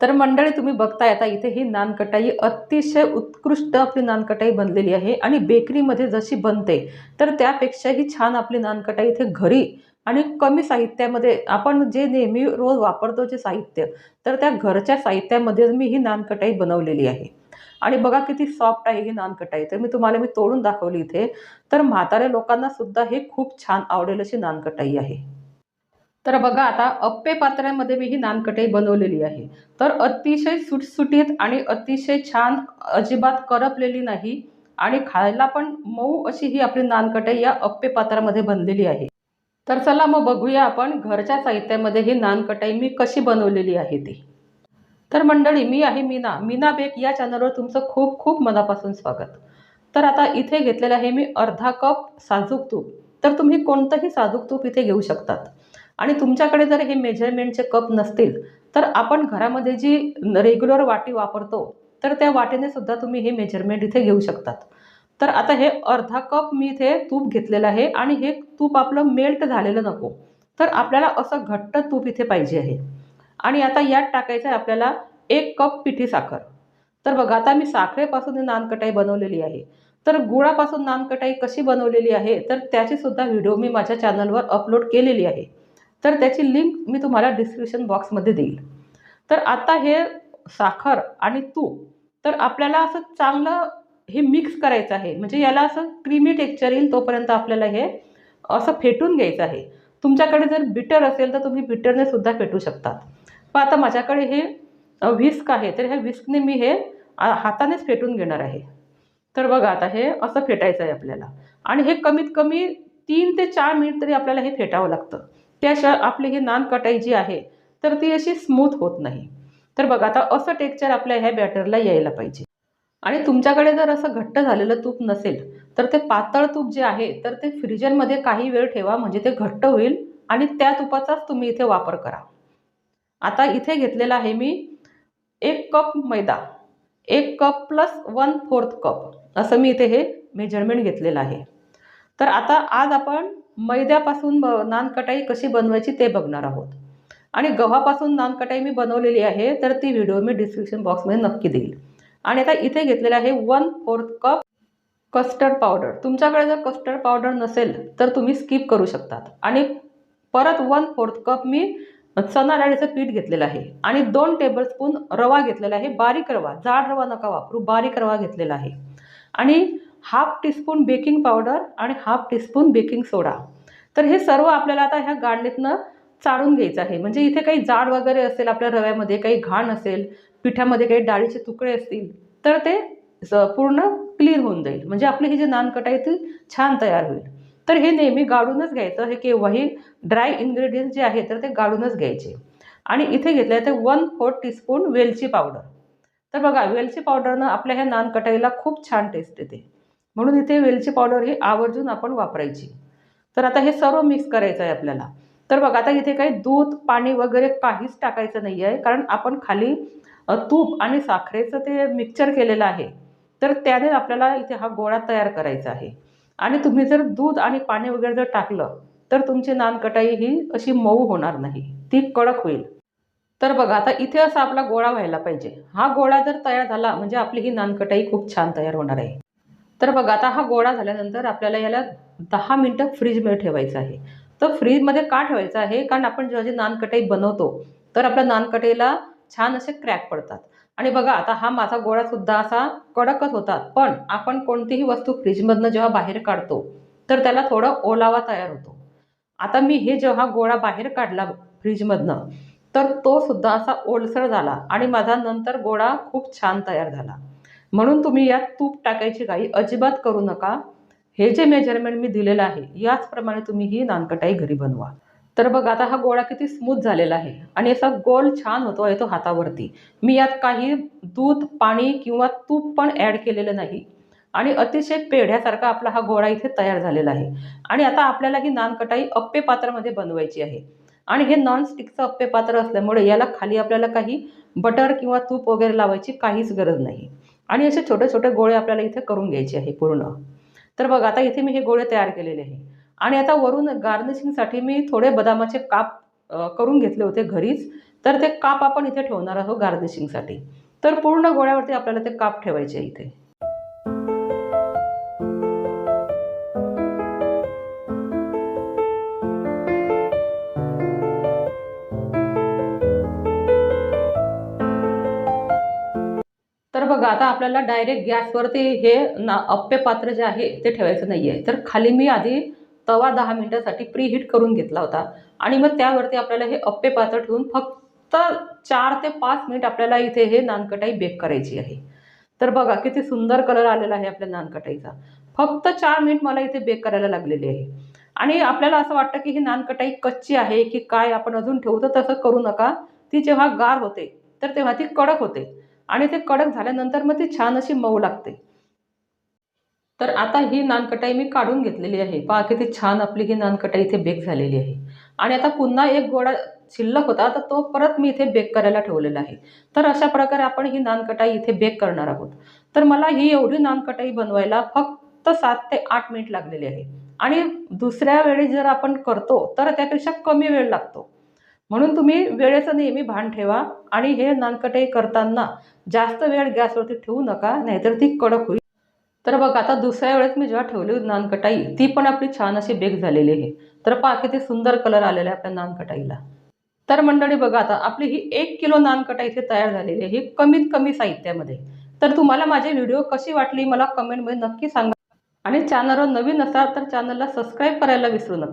तर मंडळी तुम्ही बघताय आता इथे ही नानकटाई अतिशय उत्कृष्ट आपली नानकटाई बनलेली आहे आणि बेकरीमध्ये जशी बनते तर त्यापेक्षाही छान आपली नानकटाई इथे घरी आणि कमी साहित्यामध्ये आपण जे नेहमी रोज वापरतो जे साहित्य तर त्या घरच्या साहित्यामध्ये मी ही नानकटाई बनवलेली आहे. आणि बघा किती सॉफ्ट आहे ही नानकटाई. तर मी तुम्हाला मी तोडून दाखवली इथे. तर म्हाताऱ्या लोकांना सुद्धा हे खूप छान आवडेल अशी नानकटाई आहे. तर बघा आता अप्पे पात्रामध्ये मी ही नानकटाई बनवलेली आहे. तर अतिशय सुटसुटीत आणि अतिशय छान अजिबात करपलेली नाही आणि खायला पण मऊ अशी ही आपली नानकटाई या अप्पे पात्रामध्ये बनलेली आहे. तर चला मग बघूया आपण घरच्या साहित्यामध्ये ही नानकटाई मी कशी बनवलेली आहे ती. तर मंडळी मी आहे मीना. मीना बेक या चॅनलवर तुमचं खूप खूप मनापासून स्वागत. तर आता इथे घेतलेलं आहे मी अर्धा कप साजूक तूप. तर तुम्ही कोणतंही साजूक तूप इथे घेऊ शकतात. आणि तुमच्याकडे जर हे मेजरमेंटचे कप नसतील तर आपण घरामध्ये जी रेग्युलर वाटी वापरतो तर त्या वाटीने सुद्धा तुम्ही हे मेजरमेंट इथे घेऊ शकतात. तर आता हे अर्धा कप मी इथे तूप घेतलेलं आहे आणि हे तूप आपलं मेल्ट झालेलं नको. तर आपल्याला असं घट्ट तूप इथे पाहिजे आहे. आणि आता यात टाकायचं आहे आपल्याला एक कप पिठी साखर. तर बघा आता मी साखरेपासून नानकटाई बनवलेली आहे. तर गुळापासून नानकटाई कशी बनवलेली आहे तर त्याची सुद्धा व्हिडिओ मी माझ्या चॅनलवर अपलोड केलेली आहे. तर त्याची लिंक मी तुम्हाला डिस्क्रिप्शन बॉक्समध्ये देईल. तर आता हे साखर आणि तूप तर आपल्याला असं चांगलं हे मिक्स करायचं आहे. म्हणजे याला असं क्रीमी टेक्स्चर येईल तोपर्यंत आपल्याला हे असं फेटून घ्यायचं आहे. तुमच्याकडे जर बिटर असेल तर तुम्ही बिटरने सुद्धा फेटू शकतात पण आता माझ्याकडे हे व्हिस्क आहे तर ह्या व्हिस्कने मी हे हातानेच फेटून घेणार आहे. तर बघा आता हे असं फेटायचं आहे आपल्याला. आणि हे कमीत कमी तीन ते चार मिनिट तरी आपल्याला हे फेटावं लागतं. त्याशिवाय आपली ही नान कटाई जी आहे तर ती अशी स्मूथ होत नाही. तर बघा आता असं टेक्चर आपल्या ह्या बॅटरला यायला पाहिजे. आणि तुमच्याकडे जर असं घट्ट झालेलं तूप नसेल तर ते पातळ तूप जे आहे तर ते फ्रीजरमध्ये काही वेळ ठेवा म्हणजे ते घट्ट होईल आणि त्या तुपाचाच तुम्ही इथे वापर करा. आता इथे घेतलेला आहे मी एक कप मैदा एक cup plus one fourth cup असं मी इथे हे मेजरमेंट घेतलेलं आहे. तर आता आज आपण मैद्यापासून ब नानकटाई कशी बनवायची ते बघणार आहोत. आणि गव्हापासून नानकटाई मी बनवलेली आहे तर ती व्हिडिओ मी डिस्क्रिप्शन बॉक्समध्ये नक्की देईल. आणि आता इथे घेतलेलं आहे one fourth cup custard powder तुमच्याकडे जर कस्टर्ड पावडर नसेल तर तुम्ही स्किप करू शकतात. आणि परत वन फोर्थ कप मी चणा डाळीचं पीठ घेतलेलं आहे. आणि दोन टेबलस्पून रवा घेतलेला आहे. बारीक रवा जाड रवा नका वापरू बारीक रवा घेतलेला आहे. आणि हाफ टीस्पून बेकिंग पावडर आणि हाफ टीस्पून बेकिंग सोडा. तर हे सर्व आपल्याला आता ह्या गाडणीतनं चाळून घ्यायचं आहे. म्हणजे इथे काही जाड वगैरे असेल आपल्या रव्यामध्ये काही घाण असेल पिठामध्ये काही डाळीचे तुकडे असतील तर ते स- पूर्ण क्लीन होऊन जाईल. म्हणजे आपली ही जी नानकटाई ती छान तयार होईल. तर हे नेहमी गाळूनच घ्यायचं. हे केव्हाही ड्राय इन्ग्रेडियंट्स जे आहे तर ते गाळूनच घ्यायचे. आणि इथे घेतलं आहे ते वन फोर्थ टीस्पून वेलची पावडर. तर बघा वेलची पावडरनं आपल्या ह्या नानकटाईला खूप छान टेस्ट येते. म्हणून इथे वेलची पावडर ही आवर्जून आपण वापरायची. तर आता हे सर्व मिक्स करायचं आहे आपल्याला. तर बघा आता इथे काही दूध पाणी वगैरे काहीच टाकायचं नाही आहे कारण आपण खाली तूप आणि साखरेचं ते मिक्सचर केलेलं आहे. तर त्याने आपल्याला इथे हा गोळा तयार करायचा आहे. आणि तुम्ही जर दूध आणि पाणी वगैरे जर टाकलं तर तुमची नानकटाई ही अशी मऊ होणार नाही. ती कडक होईल. तर बघा आता इथे असा आपला गोळा व्हायला पाहिजे. हा गोळा जर तयार झाला म्हणजे आपली ही नानकटाई खूप छान तयार होणार आहे. तर बघा आता हा गोळा झाल्यानंतर आपल्याला याला दहा मिनटं फ्रीजमध्ये ठेवायचं आहे. तर फ्रीजमध्ये का ठेवायचं आहे? कारण आपण जेव्हा जे नानकटाई बनवतो तर आपल्या नानकटाईला छान असे क्रॅक पडतात. आणि बघा आता हा माझा गोळा सुद्धा असा कडकच होता. पण आपण कोणतीही वस्तू फ्रीजमधनं जेव्हा बाहेर काढतो तर त्याला थोडा ओलावा तयार होतो. आता मी हे जेव्हा गोळा बाहेर काढला फ्रीजमधनं तर तो सुद्धा असा ओलसर झाला आणि माझा नंतर गोळा खूप छान तयार झाला. म्हणून तुम्ही यात तूप टाकायची काही अजिबात करू नका. हे जे मेजरमेंट मी दिलेलं आहे याचप्रमाणे तुम्ही ही नानकटाई घरी बनवा. तर बघा आता हा गोळा किती स्मूथ झालेला आहे आणि असा गोल छान होतो आहे तो हातावरती. मी यात काही दूध पाणी किंवा तूप पण ॲड केलेलं नाही. आणि अतिशय पेढ्यासारखा आपला हा गोळा इथे तयार झालेला आहे. आणि आता आपल्याला ही नानकटाई अप्पे पात्रामध्ये बनवायची आहे. आणि हे नॉनस्टिकचं अप्पे पात्र असल्यामुळे याला खाली आपल्याला काही बटर किंवा तूप वगैरे लावायची काहीच गरज नाही. आणि असे छोटे छोटे गोळे आपल्याला इथे करून घ्यायचे आहे पूर्ण. तर बघा आता इथे मी हे गोळे तयार केलेले आहे. आणि आता वरून गार्निशिंगसाठी मी थोडे बदामाचे काप करून घेतले होते घरीच. तर ते काप आपण इथे ठेवणार आहोत गार्निशिंगसाठी तर पूर्ण गोळ्यावरती आपल्याला ते काप ठेवायचे आहे इथे. बघा आता आपल्याला डायरेक्ट गॅसवरती हे ना अप्पे पात्र जे आहे ते ठेवायचं नाही आहे तर खाली मी आधी तवा दहा मिनटासाठी प्रीहीट करून घेतला होता. आणि मग त्यावरती आपल्याला हे अप्पे पात्र ठेवून फक्त चार ते पाच मिनिट आपल्याला इथे हे नानकटाई बेक करायची आहे. तर बघा किती सुंदर कलर आलेला आहे आपल्या नानकटाईचा. फक्त चार मिनिट मला इथे बेक करायला लागलेली आहे. आणि आपल्याला असं वाटतं की ही नानकटाई कच्ची आहे की काय आपण अजून ठेवू तर तसं करू नका. ती जेव्हा गार होते तर तेव्हा ती कडक होते. आणि ते कडक झाल्यानंतर मग ती छान अशी मऊ लागते. तर आता ही नानकटाई मी काढून घेतलेली आहे. पहा किती छान आपली ही नानकटाई इथे बेक झालेली आहे. आणि आता पुन्हा एक गोळा शिल्लक होता तर तो परत मी इथे बेक करायला ठेवलेला आहे. तर अशा प्रकारे आपण ही नानकटाई इथे बेक करणार आहोत. तर मला ही एवढी नानकटाई बनवायला फक्त सात ते आठ मिनिट लागलेली आहे. आणि दुसऱ्या वेळी जर आपण करतो तर त्यापेक्षा कमी वेळ लागतो. म्हणून तुम्ही वेळेचं नेहमी भान ठेवा आणि हे नानकटाई करताना जास्त वेळ गॅसवरती ठेवू नका नाहीतर ती कडक होईल. तर बघा आता दुसऱ्या वेळेस मी जेव्हा ठेवली होती नानकटाई ती पण आपली छान अशी बेक झालेली आहे. तर पहा किती सुंदर कलर आलेला आहे आपल्या नानकटाईला. तर मंडळी बघा आता आपली ही एक किलो नानकटाई इथे तयार झालेली आहे ही कमीत कमी साहित्यामध्ये. तर तुम्हाला माझी व्हिडिओ कशी वाटली मला कमेंटमध्ये नक्की सांगा. आणि चॅनलवर नवीन असाल तर चॅनलला सबस्क्राईब करायला विसरू नका.